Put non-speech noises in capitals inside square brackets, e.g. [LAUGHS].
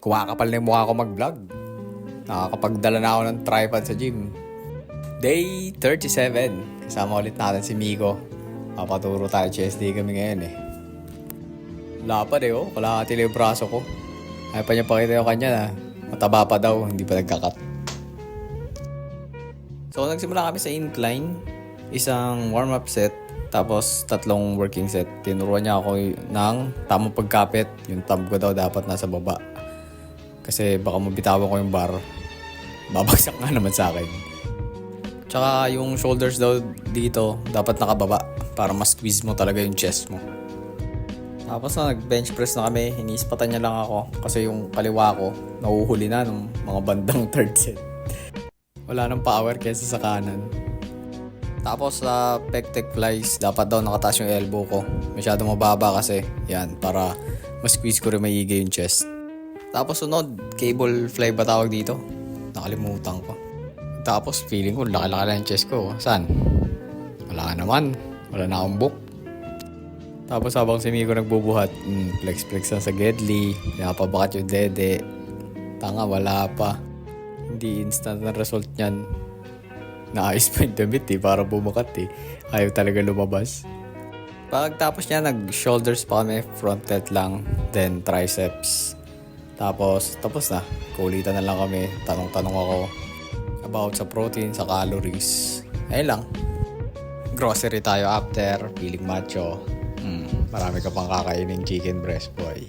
kumakapal na yung mukha ko mag-vlog. Nakakapagdala na ako ng tripod sa gym. Day 37. Kasama ulit natin si Miko. Papaturo tayo chest day kami ngayon eh. Lapad eh oh. Kalahati lang yung braso ko. Ay pa niya pakita yung kanya na mataba pa daw. Hindi pa nagkakat. So nagsimula kami sa incline. Isang warm-up set. Tapos tatlong working set. Tinuruan niya ako ng tamang pagkapit. Yung thumb ko daw dapat nasa baba. Kasi baka mabitawan ko yung bar. Babagsak nga naman sa akin. Tsaka yung shoulders daw dito dapat nakababa para mas squeeze mo talaga yung chest mo. Tapos na nag-bench press na kami, iniispatan niya lang ako kasi yung kaliwa ko nauhuli na nung mga bandang [LAUGHS] third set. Wala nang power kesa sa kanan. Tapos sa pec tech flies, dapat daw nakataas yung elbow ko. Masyado mababa kasi. Yan, para mas squeeze ko rin maigi yung chest. Tapos sunod, cable fly ba tawag dito? Nakalimutan ko. Tapos feeling ko laki-laki na yung chest ko. Saan? Wala naman. Wala na akong book. Tapos habang si Miko nagbubuhat, mm, flex-flex na sa Gedli, pinapabakat yung dede. Tanga, wala pa. Hindi instant na result niyan. Naayos pa yung damit eh, para bumakat eh. Ayaw talaga lumabas. Pagtapos niya, nag-shoulders pa kami, front delt lang, then triceps. Tapos, tapos na. Kulitan na lang kami. Tanong-tanong ako about sa protein, sa calories. Ayun lang. Grocery tayo after, feeling macho. Hmm, marami ka pang kakainin chicken breast boy.